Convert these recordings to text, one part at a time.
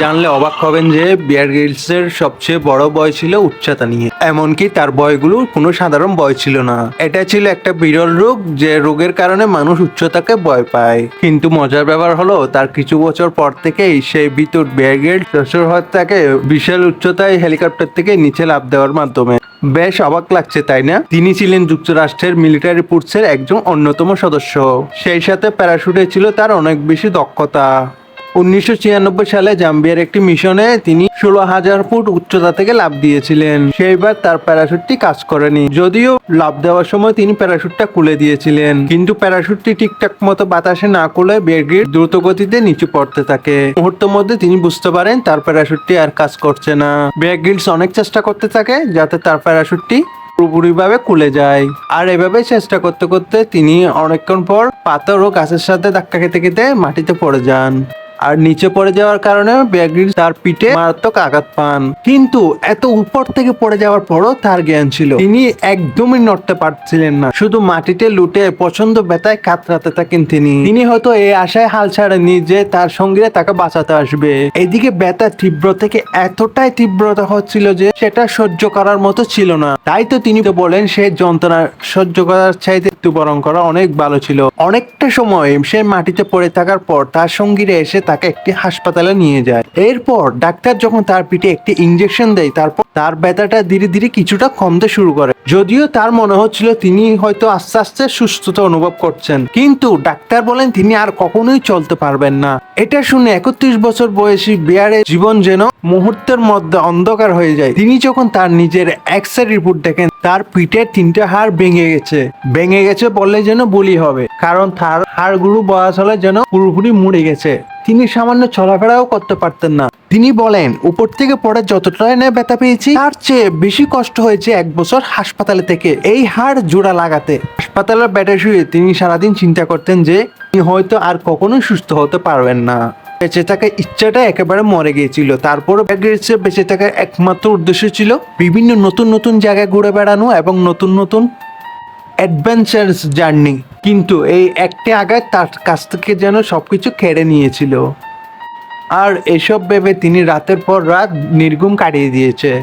জানলে অবাক হবেন যে বিয়ার গ্রিলসের সবচেয়ে বড় বয় ছিল উচ্চতা নিয়ে। এমনকি তার বয়গুলো কোনো সাধারণ বয় ছিল না। এটা ছিল একটা বিরল রোগ যে রোগের কারণে মানুষ উচ্চতাকে ভয় পায়। কিন্তু মজার ব্যাপার হলো, তার কিছু বছর পর থেকেই সেই বিদ্যুৎ বিয়ার গ্রিলস থাকে বিশাল উচ্চতায় হেলিকপ্টার থেকে নিচে লাভ দেওয়ার মাধ্যমে বেশ অবাক লাগছে, তাই না? তিনি ছিলেন যুক্তরাষ্ট্রের মিলিটারি ফোর্সের একজন অন্যতম সদস্য। সেই সাথে প্যারাশুটে ছিল তার অনেক বেশি দক্ষতা। উনিশশো ছিয়ানব্বই সালে জাম্বিয়ার একটি মিশনে তিনি ষোলো হাজার ফুট উচ্চতা থেকে লাভ দিয়েছিলেন। সেইবার তার প্যারাশুটটি কাজ করেনি। যদিও লাভ দেওয়ার সময় তিনি প্যারাশুটটা খুলে দিয়েছিলেন। কিন্তু প্যারাশুটটি ঠিকঠাক মতো বাতাসে না খুলে বেগির দ্রুত গতিতে নিচে পড়তে থাকে। মুহূর্তের মধ্যে তিনি বুঝতে পারেন তার প্যারাশুটটি আর কাজ করছে না। বেগিলস অনেক চেষ্টা করতে থাকে যাতে তার প্যারাশুটটি পুরোপুরিভাবে খুলে যায়। আর এভাবে চেষ্টা করতে করতে তিনি অনেকক্ষণ পর পাথর ও গাছের সাথে ধাক্কা খেতে খেতে মাটিতে পড়ে যান। আর নিচে পড়ে যাওয়ার কারণে ব্যাগরিল তার পিঠে মারাত্মক আঘাত পান। কিন্তু এত উপর থেকে পড়ে যাওয়ার পরও তার জ্ঞান ছিল। তিনি একদমই নড়তে পারছিলেন না। শুধু মাটিতে লুটে পছন্দ ব্যথায় কাতরাতে থাকেন তিনি। তিনি হয়তো এই আশায় হাল ছাড়েনি যে তার সঙ্গীরা তাকে বাঁচাতে আসবে। এদিকে ব্যথা তীব্র থেকে এতটাই তীব্রতা হচ্ছিল যে সেটা সহ্য করার মতো ছিল না। তাই তো তিনি তো বলেন, সে যন্ত্রণা সহ্য করার চাইতে মৃত্যুবরণ করা অনেক ভালো ছিল। অনেকটা সময় সে মাটিতে পড়ে থাকার পর তার সঙ্গীরা এসে তাকে একটি হাসপাতালে নিয়ে যায়। এরপর ডাক্তার যখন তার পিঠে একটি ইঞ্জেকশন দেয়, তারপর তার ব্যথাটা ধীরে ধীরে কিছুটা কমতে শুরু করে। যদিও তার মনে হচ্ছিল তিনি হয়তো আস্তে আস্তে সুস্থতা অনুভব করছেন, কিন্তু ডাক্তার বলেন তিনি আর কখনোই চলতে পারবেন না। এটা শুনে একত্রিশ বছর বয়সী বিয়ারের জীবন যেন মুহূর্তের মধ্যে অন্ধকার হয়ে যায়। তিনি যখন তার নিজের এক্স রিপোর্ট দেখেন, তার পিঠের তিনটা হাড় ভেঙে গেছে। ভেঙে গেছে বললে যেন বলি হবে, কারণ তার হাড়গুলো বয়স হলে যেন পুরোপুরি মুড়ে গেছে। তিনি সামান্য চলাফেরাও করতে পারতেন না। তিনি বলেন, উপর থেকে পড়ে যতটা এনে ব্যথা পেয়েছি, তার চেয়ে বেশি কষ্ট হয়েছে এক বছর হাসপাতালে থেকে এই হাড় জোড়া লাগাতে। হাসপাতালের বেডে শুয়ে তিনি সারাদিন চিন্তা করতেন যে হয়তো আর কখনোই সুস্থ হতে পারবেন না। বেঁচে থাকার ইচ্ছাটা একেবারে মরে গিয়েছিল। তারপর ব্যাগেটসের বেঁচে থাকার একমাত্র উদ্দেশ্য ছিল বিভিন্ন নতুন নতুন জায়গায় ঘুরে বেড়ানো এবং নতুন নতুন অ্যাডভেঞ্চারস জার্নি। কিন্তু এই একটি আঘাত তার কাছ থেকে যেন সব কিছু কেড়ে নিয়েছিল। আর এসব ভেবে তিনি রাতের পর রাত নির্গুম কাটিয়ে দিয়েছে।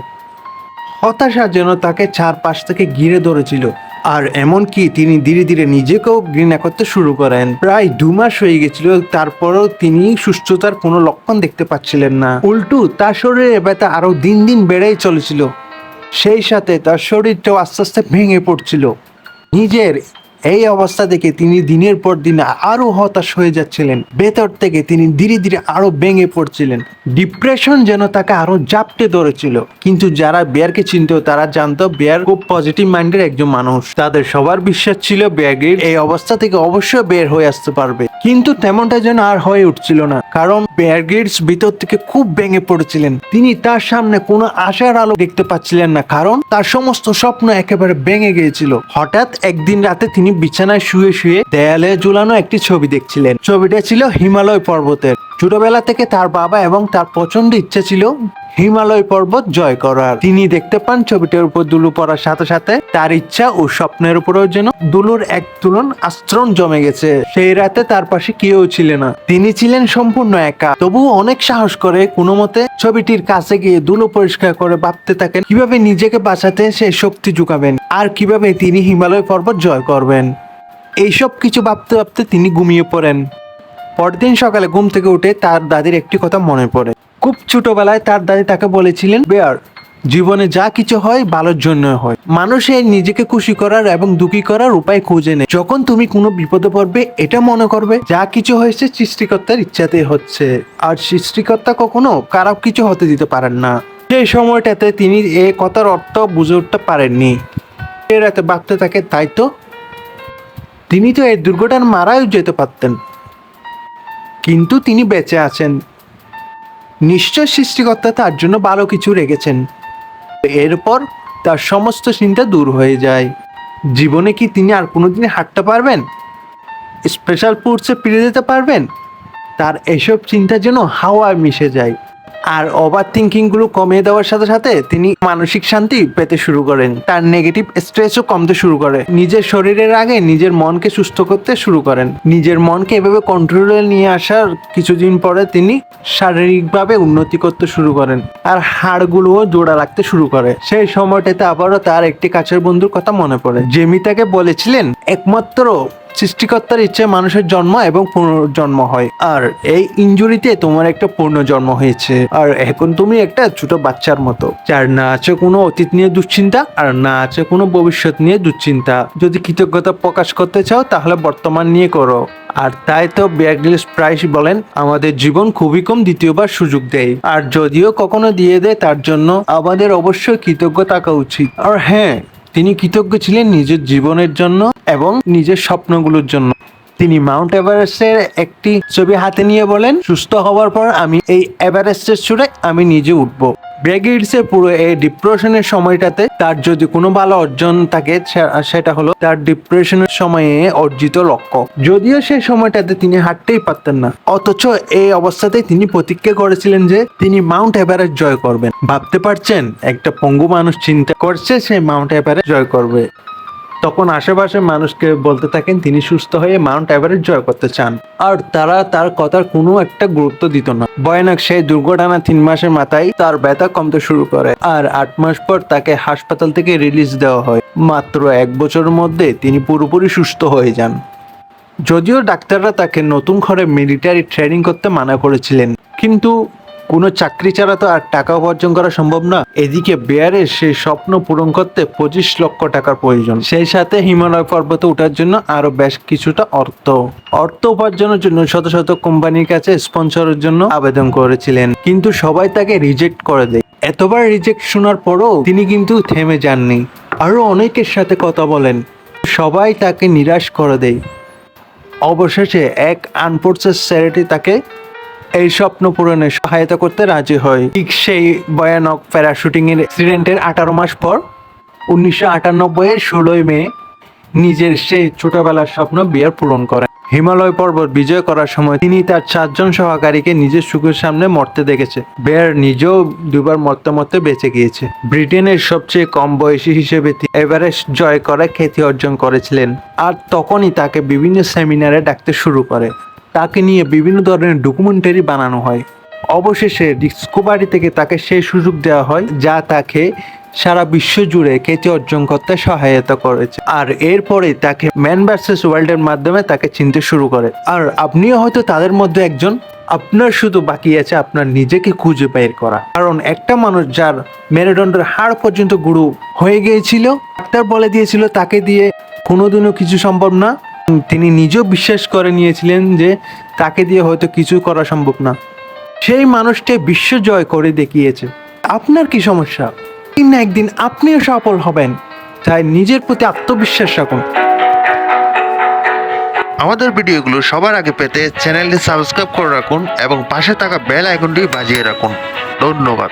হতাশা যেন তাকে চারপাশ থেকে ঘিরে ধরেছিল। আর এমনকি তিনি ধীরে ধীরে নিজেকেও ঘৃণা করতে শুরু করেন। প্রায় দু মাস হয়ে গেছিল, তারপরেও তিনি সুস্থতার কোনো লক্ষণ দেখতে পাচ্ছিলেন না। উল্টু, তার শরীরে ব্যথা আরও দিন দিন বেড়েই চলেছিল। সেই সাথে তার শরীরটাও আস্তে আস্তে ভেঙে পড়ছিল। নিজের এই অবস্থা দেখে তিনি দিনের পর দিন আরও হতাশ হয়ে যাচ্ছিলেন। ভেতর থেকে তিনি ধীরে ধীরে আরও ভেঙে পড়ছিলেন। ডিপ্রেশন যেন তাকে আরও জাপটে ধরেছিল। কিন্তু যারা বিয়ারকে চিনত, তারা জানতো বিয়ার খুব পজিটিভ মাইন্ডের একজন মানুষ। তাদের সবার বিশ্বাস ছিল বিয়ারগির এই অবস্থা থেকে অবশ্যই বের হয়ে আসতে পারবে। কিন্তু তেমনটা যেন আর হয়ে উঠছিল না, কারণ বেয়ার গেটস ভিতর থেকে খুব ভেঙে পড়েছিলেন। তিনি তার সামনে কোনো আশার আলো দেখতে পাচ্ছিলেন না, কারণ তার সমস্ত স্বপ্ন একেবারে ভেঙে গিয়েছিল। হঠাৎ একদিন রাতে তিনি বিছানায় শুয়ে শুয়ে দেয়ালে ঝুলানো একটি ছবি দেখছিলেন। ছবিটা ছিল হিমালয় পর্বতের। ছোটবেলা থেকে তার বাবা এবং তার প্রচণ্ড ইচ্ছা ছিল হিমালয় পর্বত জয় করার। তিনি দেখতে পান ছবিটার উপর দুলু পড়ার সাথে সাথে তার ইচ্ছা ও স্বপ্নের উপরেও যেন দুলুর এক তুলন আশ্রণ জমে গেছে। সেই রাতে তার পাশে কেউ ছিল না। তিনি ছিলেন সম্পূর্ণ একা। তবুও অনেক সাহস করে কোনো মতে ছবিটির কাছে গিয়ে দুলো পরিষ্কার করে ভাবতে থাকেন, কীভাবে নিজেকে বাঁচাতে সে শক্তি জুগাবেন আর কীভাবে তিনি হিমালয় পর্বত জয় করবেন। এইসব কিছু ভাবতে ভাবতে তিনি ঘুমিয়ে পড়েন। পরদিন সকালে ঘুম থেকে উঠে তার দাদির একটি কথা মনে পড়ে। খুব ছোটবেলায় তার দাদি তাকে বলেছিলেন, বেয়ার, জীবনে যা কিছু হয়, ভালোর জন্য হয়। মানুষের নিজেকে খুশি করার এবং দুঃখী করার উপায় খুঁজে নেয়। যখন তুমি কোনো বিপদে পড়বে, এটা মনে করবে, যা কিছু হয়েছে সৃষ্টিকর্তার ইচ্ছাতে হচ্ছে। আর সৃষ্টিকর্তা কখনো খারাপ কিছু হতে দিতে পারেন না। সেই সময়টাতে তিনি এ কথার অর্থ বুঝে উঠতে পারেননি। রাতে ভাবতে থাকে তাই তো তিনি তো এই দুর্ঘটনা মারাও যেতে পারতেন। কিন্তু তিনি বেঁচে আছেন। নিশ্চয় সৃষ্টিকর্তা তার জন্য ভালো কিছু রেখেছেন। এরপর তার সমস্ত চিন্তা দূর হয়ে যায়। জীবনে কি তিনি আর কোনোদিন হাঁটতে পারবেন? স্পেশাল ফোর্সে ফিরে যেতে পারবেন? তার এসব চিন্তা যেন হাওয়ায় মিশে যায়। আর ওভার থিঙ্কিংগুলো কমিয়ে দেওয়ার সাথে সাথে তিনি মানসিক শান্তি পেতে শুরু করেন। তার নেগেটিভ স্ট্রেসও কমতে শুরু করে। নিজের শরীরের আগে নিজের মনকে সুস্থ করতে শুরু করেন। নিজের মনকে এভাবে কন্ট্রোলে নিয়ে আসার কিছুদিন পরে তিনি শারীরিকভাবে উন্নতি করতে শুরু করেন আর হাড়গুলোও জোড়া রাখতে শুরু করে। সেই সময়টাতে আবারও তার একটি কাছের বন্ধুর কথা মনে পড়ে। জেমি তাকে বলেছিলেন, একমাত্র সৃষ্টিকর্তার ইচ্ছে মানুষের জন্ম এবং পুনর্জন্ম হয়। আর এই ইঞ্জুরিতে তোমার একটা পুনর্জন্ম হয়েছে। আর এখন তুমি একটা ছোট বাচ্চার মতো। যার না আছে কোনো অতীত নিয়ে দুশ্চিন্তা, আর না আছে কোনো ভবিষ্যৎ নিয়ে দুশ্চিন্তা। যদি কৃতজ্ঞতা প্রকাশ করতে চাও, তাহলে বর্তমান নিয়ে করো। আর তাই তো বিয়ারগ্লিস প্রাইস বলেন, আমাদের জীবন খুবই কম দ্বিতীয়বার সুযোগ দেয়। আর যদিও কখনো দিয়ে দেয়, তার জন্য আমাদের অবশ্যই কৃতজ্ঞ থাকা উচিত। আর হ্যাঁ তিনি কৃতজ্ঞ ছিলেন নিজের জীবনের জন্য এবং নিজের স্বপ্নগুলোর জন্য। তিনি মাউন্ট এভারেস্টের একটি ছবি হাতে নিয়ে বলেন, সুস্থ হওয়ার পর আমি এই এভারেস্টের চূড়ে আমি নিজে উঠব। ব্রেগিডসের পুরো এই ডিপ্রেশনের সময়টাতে তার যদি কোনো ভালো অর্জন থাকে সেটা হলো তার ডিপ্রেশনের সময়ে অর্জিত লক্ষ্য। যদিও সেই সময়টাতে তিনি হাঁটতেই পারতেন না, অথচ এই অবস্থাতেই তিনি প্রতিজ্ঞা করেছিলেন যে তিনি মাউন্ট এভারেস্ট জয় করবেন। ভাবতে পারছেন? একটা পঙ্গু মানুষ চিন্তা করছে, সে মাউন্ট এভারেস্ট জয় করবে। তখন আশেপাশের মানুষকে বলতে থাকেন, তিনি সুস্থ হয়ে মাউন্ট এভারেস্ট জয় করতে চান। আর তারা তার কথার কোনো একটা গুরুত্ব দিত না। ভয়ানক সেই দুর্ঘটনা তিন মাসের মাথায় তার ব্যথা কমতে শুরু করে আর আট মাস পর তাকে হাসপাতাল থেকে রিলিজ দেওয়া হয়। মাত্র এক বছরের মধ্যে তিনি পুরোপুরি সুস্থ হয়ে যান। যদিও ডাক্তাররা তাকে নতুন ঘরে মিলিটারি ট্রেনিং করতে মানা করেছিলেন, কিন্তু কোনো চাকরি ছাড়া তো আর টাকা উপার্জন করা সম্ভব না। এদিকে বেয়ারের সেই স্বপ্ন পূরণ করতে পঁচিশ লক্ষ টাকার প্রয়োজন। সেই সাথে হিমালয় পর্বতে ওঠার জন্য আরও বেশ কিছুটা অর্থ। অর্থ উপার্জনের জন্য শত শত কোম্পানির কাছে স্পন্সরের জন্য আবেদন করেছিলেন। কিন্তু সবাই তাকে রিজেক্ট করে দেয়। এতবার রিজেক্ট শোনার পরও তিনি কিন্তু থেমে যাননি। আরও অনেকের সাথে কথা বলেন। সবাই তাকে নিরাশ করে দেয়। অবশেষে এক আনফোর্সেস চ্যারিটি তাকে এই স্বপ্ন পূরণে সহায়তা করতে রাজি হয়। ঠিক সেই ভয়ানক প্যারাশুটিং এর অ্যাক্সিডেন্টের আঠারো মাস পর, উনিশশো আটানব্বই এর ষোলোই মে, নিজের সেই ছোটবেলার স্বপ্ন বিয়ার পূরণ করেন। হিমালয় পর্বত বিজয় করার সময় তিনি তার চারজন সহকারীকে নিজের সুখের সামনে মরতে দেখেছে। বেয়ার নিজেও দুবার মরতে মরতে বেঁচে গিয়েছে। ব্রিটেনের সবচেয়ে কম বয়সী হিসেবে এভারেস্ট জয় করে খ্যাতি অর্জন করেছিলেন। আর তখনই তাকে বিভিন্ন সেমিনারে ডাকতে শুরু করে। তাকে নিয়ে বিভিন্ন ধরনের ডকুমেন্টারি বানানো হয়। অবশেষে ডিসকভারি থেকে তাকে সেই সুযোগ দেওয়া হয়, যা তাকে সারা বিশ্ব জুড়ে খ্যাতি অর্জন করতে সহায়তা করেছে। আর এরপরে তাকে ম্যান ভার্সেস ওয়ার্ল্ডের মাধ্যমে তাকে চিনতে শুরু করে। আর আপনিও হয়তো তাদের মধ্যে একজন। আপনার শুধু বাকি আছে আপনার নিজেকে খুঁজে বের করা। কারণ একটা মানুষ যার মেরুদণ্ডের হাড় পর্যন্ত গুরু হয়ে গিয়েছিল, ডাক্তার বলে দিয়েছিল তাকে দিয়ে কোনোদিনও কিছু সম্ভব না। তিনি নিজেও বিশ্বাস করে নিয়েছিলেন যে তাকে দিয়ে হয়তো কিছু করা সম্ভব না। সেই মানুষটি বিশ্ব জয় করে দেখিয়েছে। আপনার কি সমস্যা? না একদিন আপনিও সফল হবেন। তাই নিজের প্রতি আত্মবিশ্বাস রাখুন। আমাদের ভিডিওগুলো সবার আগে পেতে চ্যানেলটি সাবস্ক্রাইব করে রাখুন এবং পাশে থাকা বেল আইকনটি বাজিয়ে রাখুন। ধন্যবাদ।